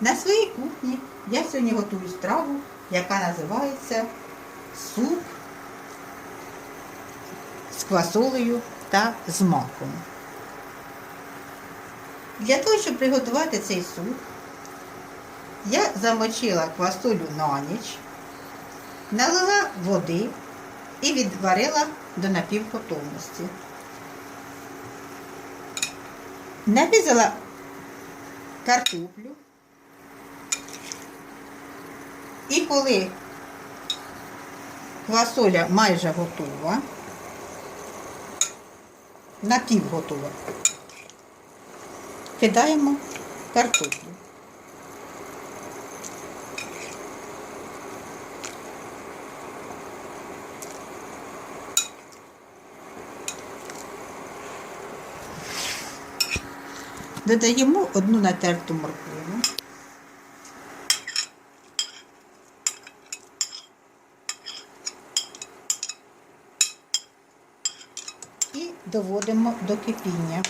На своїй кухні я сьогодні готую страву, яка називається суп з квасолею та з маком. Для того, щоб приготувати цей суп, я замочила квасолю на ніч, налила води і відварила до напівготовності. Нарізала картоплю. І коли квасоля майже готова, напівготова, кидаємо картоплю. Додаємо одну натерту морквину. І доводимо до кипіння.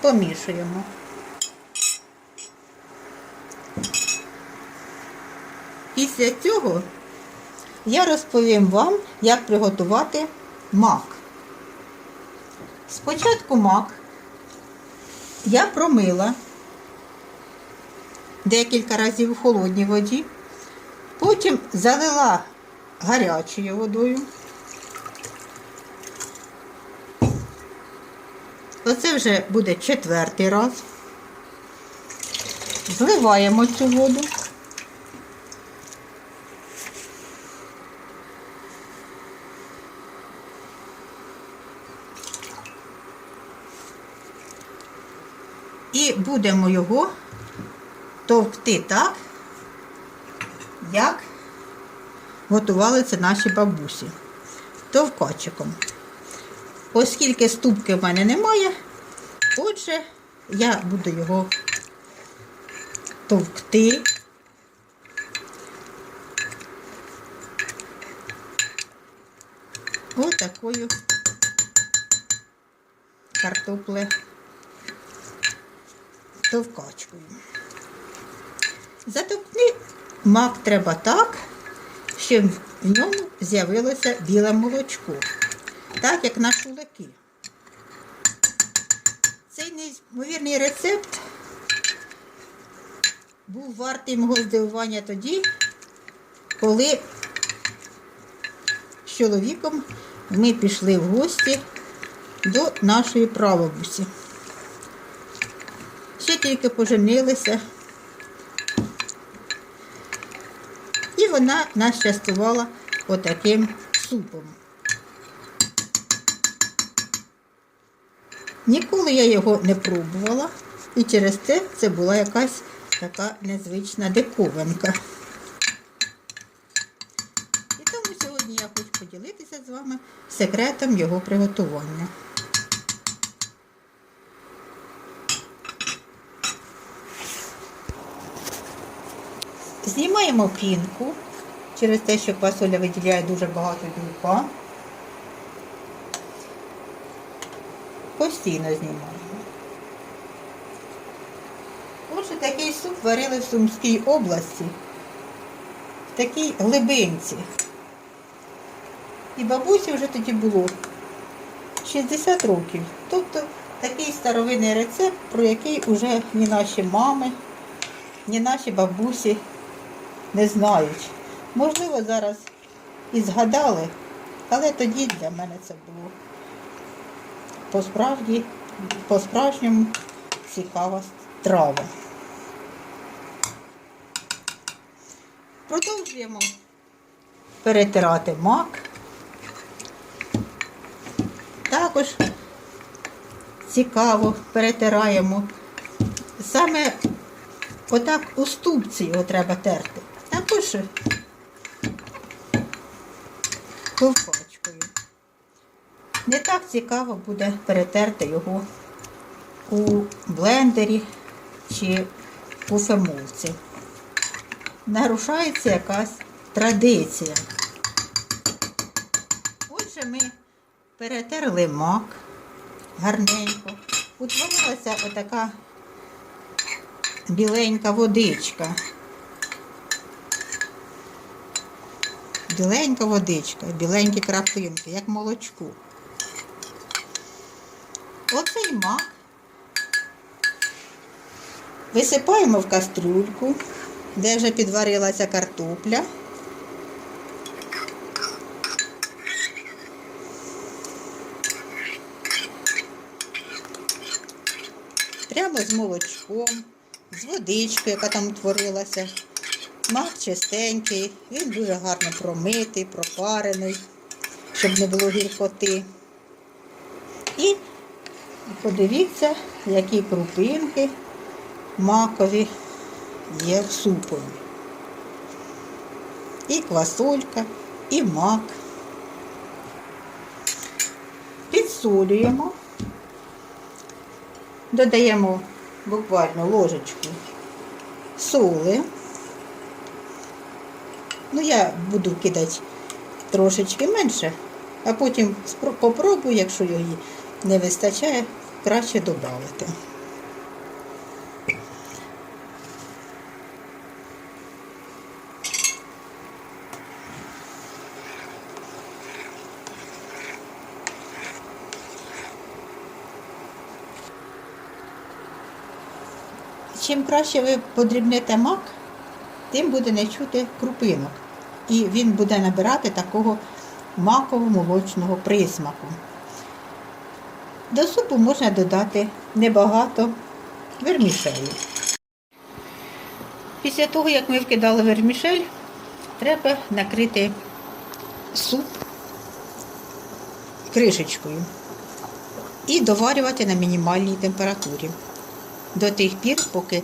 Помішуємо. Після цього я розповім вам, як приготувати мак. Спочатку мак я промила декілька разів у холодній воді, потім залила гарячою водою. Оце вже буде четвертий раз. Зливаємо цю воду. І будемо його товкти так, як готували це наші бабусі. Товкачиком. Оскільки ступки в мене немає, отже, я буду його товкти. Отакою картопле товкачкою. Затовкни мак треба так, щоб в ньому з'явилося біле молочко, так як на шулики. Цей неймовірний рецепт був вартий мого здивування тоді, коли з чоловіком ми пішли в гості до нашої прабабусі. Ще тільки поженилися. І вона нас частувала отаким супом. Ніколи я його не пробувала, і через це це була якась така незвична диковинка. І тому сьогодні я хочу поділитися з вами секретом його приготування. Знімаємо пінку через те, що квасоля виділяє дуже багато білка. Постійно знімаємо. Отже, такий суп варили в Сумській області, в такій глибинці. І бабусі вже тоді було 60 років. Тобто такий старовинний рецепт, про який вже ні наші мами, ні наші бабусі не знають. Можливо, зараз і згадали, але тоді для мене це було по-справді, по-справжньому цікава страва. Продовжуємо перетирати мак. Також цікаво перетираємо. Саме отак у ступці його треба терти. Також ковпачкою. Не так цікаво буде перетерти його у блендері чи у фемулці. Нарушається якась традиція. Отже, ми перетерли мак гарненько. утворилася отака біленька водичка. Біленька водичка, біленькі краплинки, як молочку. Оцей мак висипаємо в кастрюльку, де вже підварилася картопля. Прямо з молочком, з водичкою, яка там утворилася. Мак чистенький, він дуже гарно промитий, пропарений, щоб не було гіркоти. І подивіться, які крупинки макові є в супові. І квасолька, і мак. Підсолюємо, додаємо буквально ложечку соли. Ну, я буду кидати трошечки менше, а потім попробую, якщо її не вистачає, краще додати. Чим краще ви подрібните мак, тим буде не чути крупинок. І він буде набирати такого маково-молочного присмаку. До супу можна додати небагато вермішелі. Після того, як ми вкидали вермішель, треба накрити суп кришечкою і доварювати на мінімальній температурі до тих пір, поки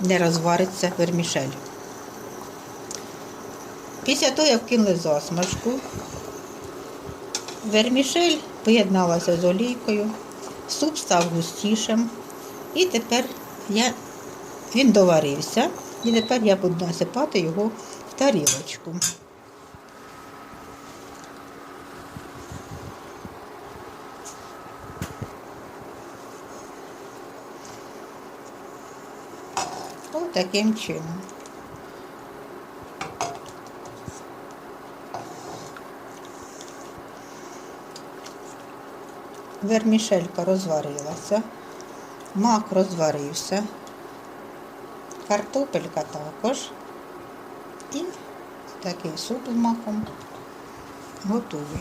не розвариться вермішель. Після того, як вкинули засмажку, вермішель поєдналася з олійкою, суп став густішим. І тепер я, він доварився, і тепер я буду насипати його в тарілочку. Ось таким чином. Вермішелька розварилася, мак розварився, картопелька також. І такий суп з маком готовий.